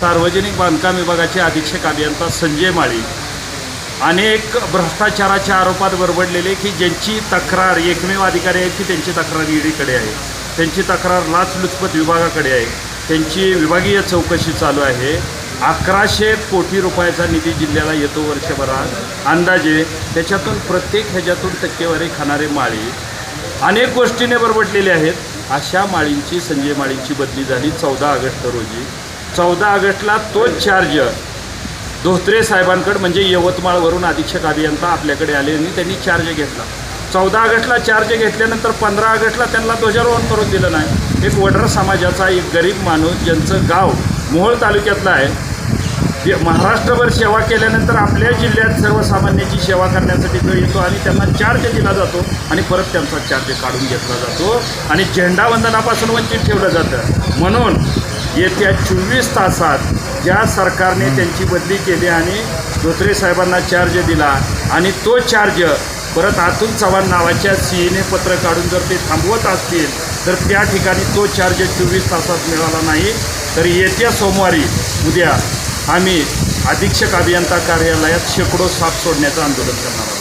सार्वजनिक बांधकाम विभागाचे अधीक्षक अभियंता संजय माळी. अनेक भ्रष्टाचाराच्या आरोपात बरबडलेले की ज्यांची तक्रार एकमेव अधिकारी आहेत की त्यांची तक्रार ईडीकडे आहे. त्यांची तक्रार लाचलुचपत विभागाकडे आहे. त्यांची विभागीय चौकशी चालू आहे. अकराशे कोटी रुपयाचा निधी जिल्ह्याला येतो वर्षभरात. अंदाजे त्याच्यातून प्रत्येक ह्याच्यातून टक्केवारी खाणारे माळी. अनेक गोष्टीने बरबटलेले आहेत. अशा माळींची संजय माळींची बदली झाली चौदा ऑगस्ट रोजी. चौदा ऑगस्टला तोच चार्ज धोत्रे साहेबांकडे म्हणजे यवतमाळवरून अधीक्षक अभियंता आपल्याकडे आले आणि त्यांनी चार्ज घेतला. चौदा ऑगस्टला चार्ज घेतल्यानंतर पंधरा ऑगस्टला त्यांना ध्वजारोहण करून दिलं नाही. एक वडर समाजाचा एक गरीब माणूस ज्यांचं गाव मोहोळ तालुक्यातलं आहे महाराष्ट्रभर सेवा केल्यानंतर आपल्या जिल्ह्यात सर्वसामान्याची सेवा करण्यासाठी तो येतो आणि त्यांना चार्ज दिला जातो आणि परत त्यांचा चार्ज काढून घेतला जातो. आणि झेंडावंदनापासून वंचित ठेवलं जातं. म्हणून येत्या चोवीस तासात ज्या सरकारने त्यांची बदली केली आणि धोत्रे साहेबांना चार्ज दिला आणि तो चार्ज परत अतुल चव्हाण नावाच्या सीईने पत्र काढून जर ते थांबवत असतील तर त्या ठिकाणी तो चार्ज चोवीस तासात मिळाला नाही. तर येत्या सोमवारी उद्या आम्ही अधीक्षक अभियंता कार्यालयात शेकडो साप सोडण्याचं आंदोलन करणार आहोत.